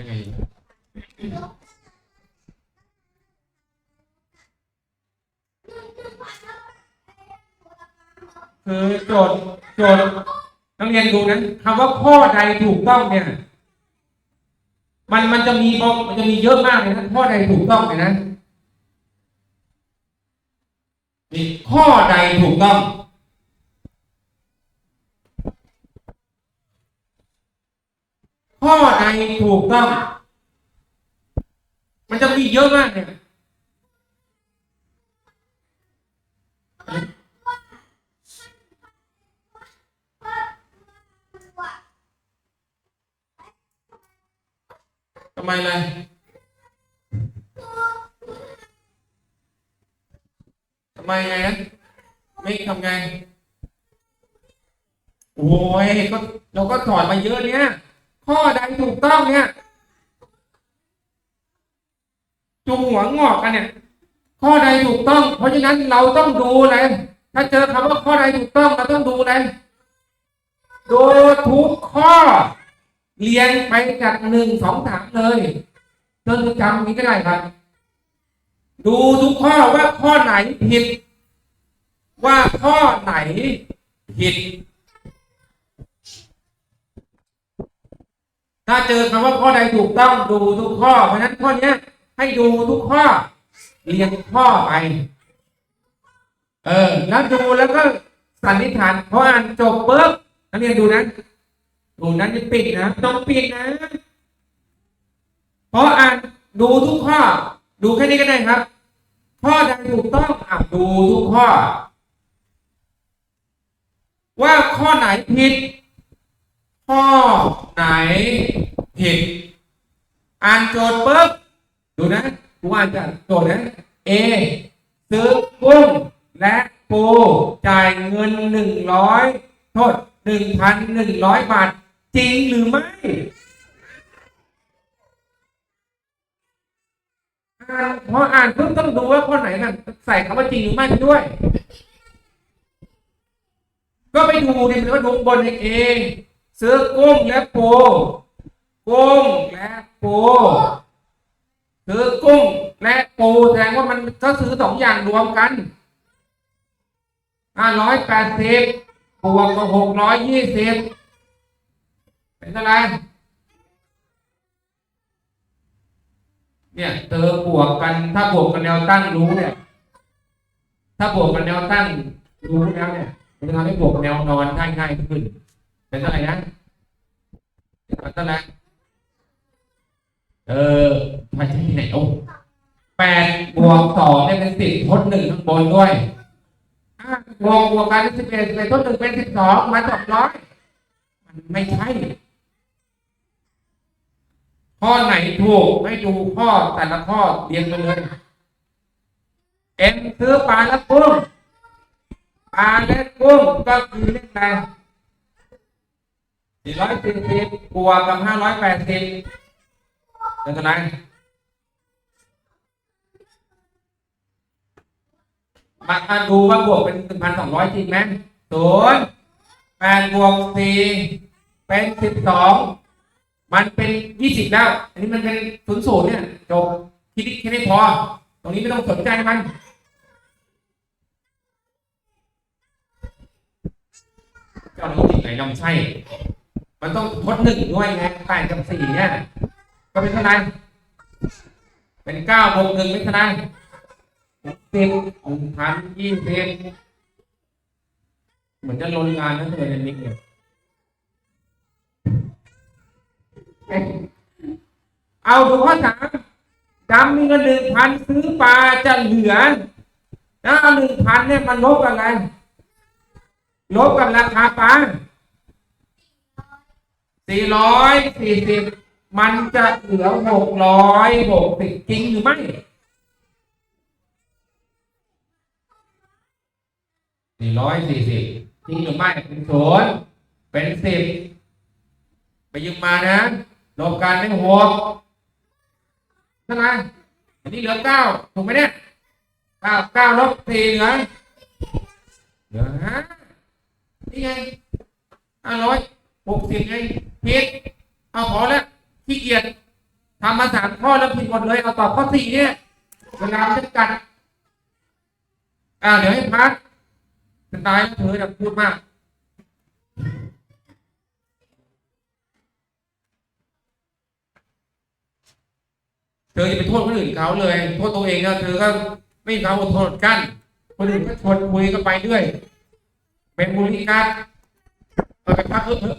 ได้ไงคือโจทย์โจทย์นักเรียนดูนั้นคำว่าข้อใดถูกต้องเนี่ย มันมันจะมีมันจะมีเยอะมากเลยนะข้อใดถูกต้องเลยนะนี่ข้อใดถูกต้อง ข้อใดถูกต้อง มันจะมีเยอะมากเนี่ยทำไมเลยทำไมไงนะไม่ทำไง โอ้ยก็เราก็สอนมาเยอะเนี่ย ข้อใดถูกต้องเนี่ยจุงหัวงอกกันเนี่ย ข้อใดถูกต้อง เพราะฉะนั้นเราต้องดูเลยถ้าเจอคำว่าข้อใดถูกต้องเราต้องดูเลยดูทุกข้อ เรียนไปจากหนึ่งสองสามเลยจนจำนี้ก็ได้ครับ ดูทุกข้อว่าข้อไหนผิด ว่าข้อไหนผิด ถ้าเจอคำว่าข้อใดถูกต้องดูทุกข้อ เพราะฉะนั้นข้อเนี้ยให้ดูทุกข้อ เรียนข้อไป เออ แล้วดูแล้วก็สันนิษฐานพออ่านจบปุ๊บนักเรียนดูนะดูนั้นจะปิดนะต้องปิดนะเพราะอ่านดูทุกข้อ ดูแค่นี้ก็ได้ครับ ข้อใดถูกต้องอะดูทุกข้อ ว่าข้อไหนผิด ข้อไหนผิด อ่านโจทย์ปุ๊บดูนะกูอ่านจากโจทย์นะ A ซื้อกุ้งและปูจ่ายเงินหนึ่งร้อยโทษหนึ่งพันหนึ่งร้อยบาท จริงหรือไม่อ่านพออ่านปุ๊บต้องดูว่าข้อไหนน่ะใส่คำว่าจริงหรือไม่ด้วย ก็ไปดูเนี่ยมันว่าดูบนเอง ซื้อกุ้งและปูกุ้งและปูซื้อกุ้งและปูแสดงว่ามันก็ซื้อสองอย่างรวมกันห้าร้อยแปดสิบบวกกับหกร้อยยี่สิบเป็นอะไรเนี่ยเธอบวกกันถ้าบวกกันแนวตั้งรู้เนี่ย ถ้าบวกกันแนวตั้งรู้แล้วเนี่ยมันจะทำให้บวกแนวนอนง่ายง่ายขึ้น เป็นเท่าไหร่นะเป็นเท่าไหร่เออไม่ใช่ที่ไหนโอ้แปดบวกสองเนี่ยเป็นสิบทดหนึ่งข้างบนด้วยบวกบวกกันเป็นสิบเอ็ดสิบเอ็ดทดหนึ่งเป็นสิบสองมาสองร้อยมันไม่ใช่ ข้อไหนถูกให้ดูข้อแต่ละข้อเรียงไปเลยเอ็มซื้อปลาและกุ้งปลาและกุ้งก็คือเลขอะไร สี่ร้อยสี่สิบบวกกับห้าร้อยแปดสิบเป็นเท่าไหร่มามาดูว่าบวกเป็นหนึ่งพันสองร้อยจริงไหมศูนย์แปดบวกสี่เป็นสิบสองมันเป็นยี่สิบแล้ว อันนี้มันเป็นศูนย์ศูนย์เนี่ยจบคิดแค่นี้พอ ตรงนี้ไม่ต้องสนใจมันเจ้าหน้าที่ไหนลำไส้ มันต้องทดหนึ่งด้วยไงแปดกับสี่เนี่ย ก็เป็นเท่าไหร่เป็นเก้าบวกหนึ่งเป็นเท่าไหร่สิบหนึ่งพันยี่สิบเหมือนจะลนงานนั่นเลยนิดเนี่ยเอาดูข้อสามดำมีเงินหนึ่งพันซื้อปลาจะเหลือแล้วเอาหนึ่งพันเนี่ยมันลบอะไรลบกับราคาปลา สี่ร้อยสี่สิบมันจะเหลือหกร้อยหกสิบจริงหรือไม่สี่ร้อยสี่สิบจริงหรือไม่เป็นศูนย์เป็นสิบไปยืมมานะลบกันได้หกเท่าไหร่อันนี้เหลือเก้าถูกไหมเนี่ยเก้าเก้าลบสี่เหลือเหลือห้านี่ไงห้าร้อยหกสิบไงผิดเอาพอแล้วขี้เกียจ ทำมามข้อแล้วผิดหมดเลย เอาตอบข้อสี่เนี่ยเวลานจะกัด อ่า เดี๋ยวให้พักสไตล์เธอจะพูดมากเธออย่าไปโทษคนอื่นเขาเลย โทษตัวเองนะเธอก็ไม่มีความอดทนกั้นคนอื่นก็ชวนคุยก็ไปด้วยเป็นมูลนิธิการเอาไปพักเถอะ